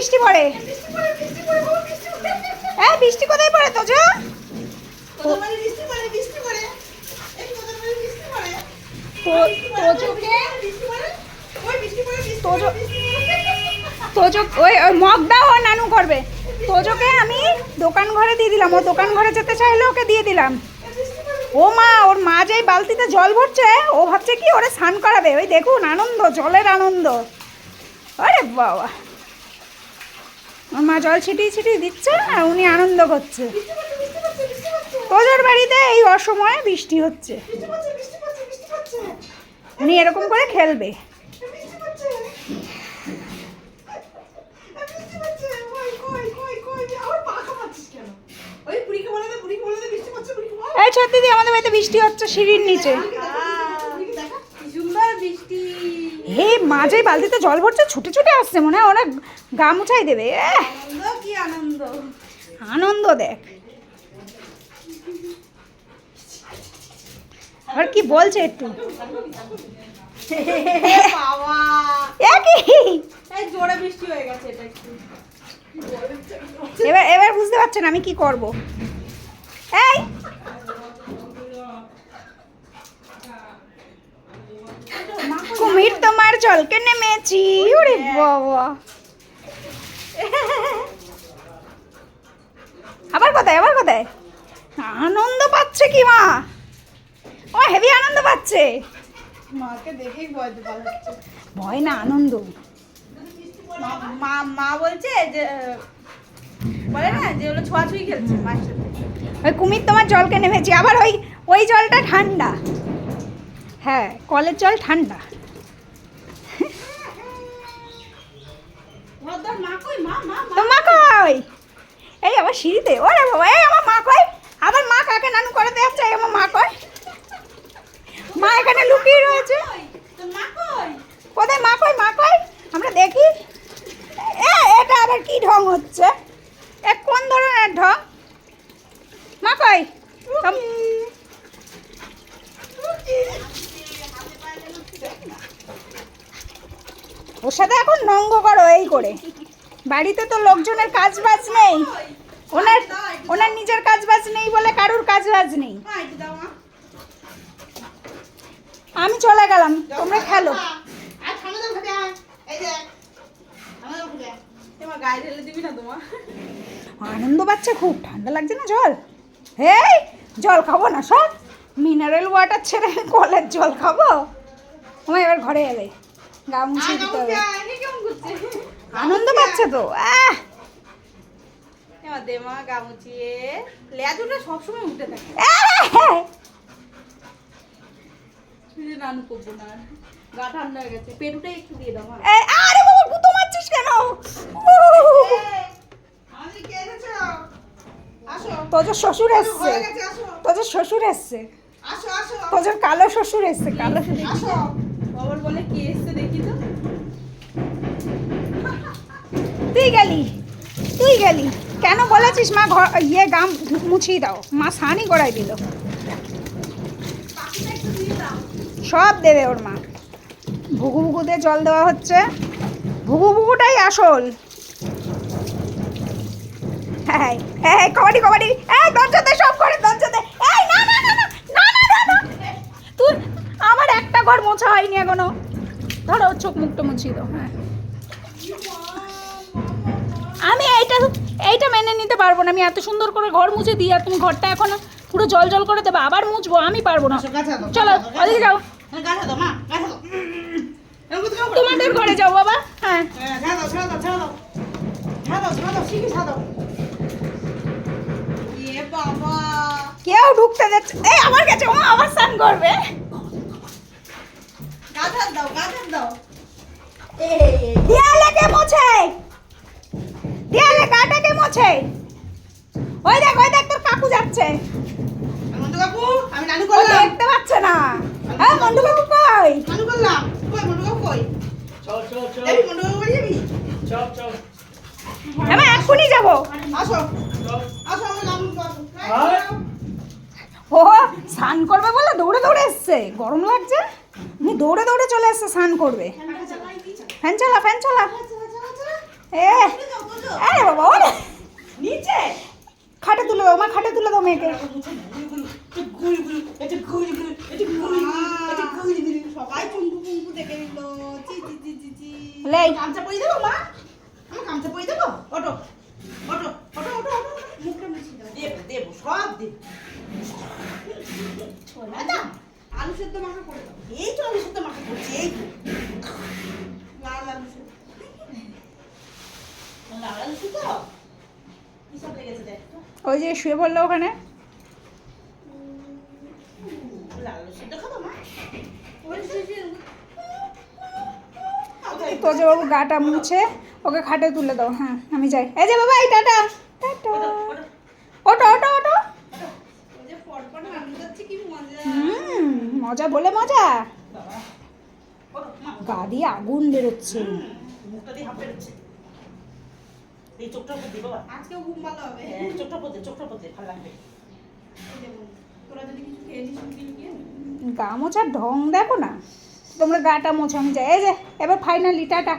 বৃষ্টি পড়ে। হ্যাঁ বৃষ্টি কোথায় পড়ে তো যা ওই নানু করবে। আমি দোকান ঘরে দিয়ে দিলাম। ও দোকান ঘরে যেতে চাইলে ওকে দিয়ে দিলাম। ও মা, ওর মা যেই বালতিতে জল ভরছে, ও ভাবছে কি, ওরে স্নান করাবে। ওই দেখুন আনন্দ, জলের আনন্দ। আরে বাবা। ওর মা জল ছিটিয়ে ছিটিয়ে দিচ্ছে, আর উনি আনন্দ করছে। তোজোর বাড়িতে এই অসময়ে বৃষ্টি হচ্ছে। উনি এরকম করে খেলবে। এই সত্যি দি আমাদের বাড়িতে বৃষ্টি হচ্ছে সিঁড়ির নিচে সুন্দর বৃষ্টি হে মাঝে বালতিতে জল ভরছে ছুটে ছুটে আসছে মনে হয় ওরা গা মুছাই দেবে। কি আনন্দ। আনন্দ দেখ। আর কি বলছে একটু। এবার এবার বুঝতে পারছেন আমি কি করব। এই জলকে নেমেছি। ওরে বাবা। আবার কোথায় আবার কোথায়? আনন্দ পাচ্ছে কি মা? ও হেভি আনন্দ পাচ্ছে। মাকে দেখেই ভয় ভয় না আনন্দ। মা মা বলছে যে বলে না যে ওগুলো ছোঁয়াছুঁই খেলছে মায়ের সাথে। ওই কুমির তোমার জলকে নেমেছি। আবার ওই ওই জলটা ঠান্ডা। হ্যাঁ কলের জল ঠান্ডা ভদ্র মা কই মা মা মা তো মা কই এই আবার সিঁড়িতে? ওরে বাবা এই আমার মা কই? আবার মা কাকে নানু করে যাচ্ছে এই আমার মা কই? মা এখানে লুকিয়ে রয়েছে। কোথায় মা কই? মা কই? আমরা দেখি। এ এটা আবার কি ঢং হচ্ছে? এ কোন ধরনের ঢং? মা তোম- ওর সাথে এখন নঙ্গ করো এই করে। বাড়িতে তো লোকজনের কাজ বাজ নেই ওনার ওনার নিজের কাজ বাজ নেই বলে কারুর কাজ বাজ নেই। আমি চলে গেলাম, তোমরা খেলো। আনন্দ পাচ্ছে খুব, ঠান্ডা লাগছে না জল? হেই জল খাব না, সব মিনারেল ওয়াটার ছেড়ে কলের জল খাব? আমার এবার ঘরে এলে, গা মুছিয়ে দিতে হবে। আনন্দ পাচ্ছে তো, আহ! দে মা গামুচিয়ে। লেজুটা সবসময় উঠে থাকে। নানু করব ঠান্ডা হয়ে গেছে। পেটুটা একটু দিয়ে দাও আরে বাবা কুতো মারছিস কেন? তোজোর শ্বশুর এসছে। তোজোর শ্বশুর এসছে। তোজোর কালো শ্বশুর এসছে কালো শ্বশুর বাবার বলে কি এসছে দেখি তো। তুই গেলি তুই গেলি। কেন বলেছিস মা? ঘর ইয়ে গাম মুছিয়ে দাও। মা সানি গড়াই দিল। সব দেবে ওর মা। ভুগু ভুগুতে জল দেওয়া হচ্ছে। ভুগু ভুগুটাই আসল। হ্যাঁ হ্যাঁ, হ্যাঁ, হ্যাঁ কবাডি কবাডি। হ্যাঁ দরজাতে সব করে, দরজাতে। এই আমার একটা ঘর মোছা হয়নি এখনও। ধরো, চোখ মুখটা মুছিয়ে দাও। হ্যাঁ। আমি এইটা এইটা মেনে নিতে পারব না। আমি এত সুন্দর করে ঘর মুছে দিই আর তুমি ঘরটা এখন পুরো জল জল করে দেবে আবার মুছবো আমি পারব না। চলো ওদিকে যাও। হবে? তোমাদের ঘরে যাও বাবা। হ্যাঁ। হ্যাঁ, কেউ ঢুকতে যাচ্ছে এই আমার কাছে ও আবার স্নান করবে। দাও দাও। এবার এখনই যাব? ও স্নান করবে বলে দৌড়ে দৌড়ে এসছে। গরম লাগছে? উনি দৌড়ে দৌড়ে চলে এসছে স্নান করবে। ফ্যান চালা ফ্যান চালা। এ আরে বাবা ওরে। নিচে। খাটে তুলে দাও মা খাটে তুলে দাও মেয়েকে। সবাই দেখে নিল চি চি চি চি দেবো মা আমি দেবো ওটো মুখটা দেবো সব দেবো আলু সেদ্ধ মাখা করে এই তো আলু সেদ্ধ মাখা করছি এই লাল আলু সেদ্ধ ওই যে শুয়ে পড়ল ওখানে। ওই তোজবাবু গাটা মুছে ওকে খাটে তুলে দাও হ্যাঁ আমি যাই। এই যে বাবা এই টাটা টাটা। ওটো ওটো ওটো মজা হুম মজা বলে মজা। বাবা গা দিয়ে আগুন বেরোচ্ছে। এই চোখটার বাবা। আজকে ঘুম ভালো হবে। চোখটার উপর দিয়ে চোখটার ভালো লাগবে। গা মোছার ঢং দেখো না। তোমরা গাটা মোছা আমি যাই এই যে, এবার ফাইনালি টাটা।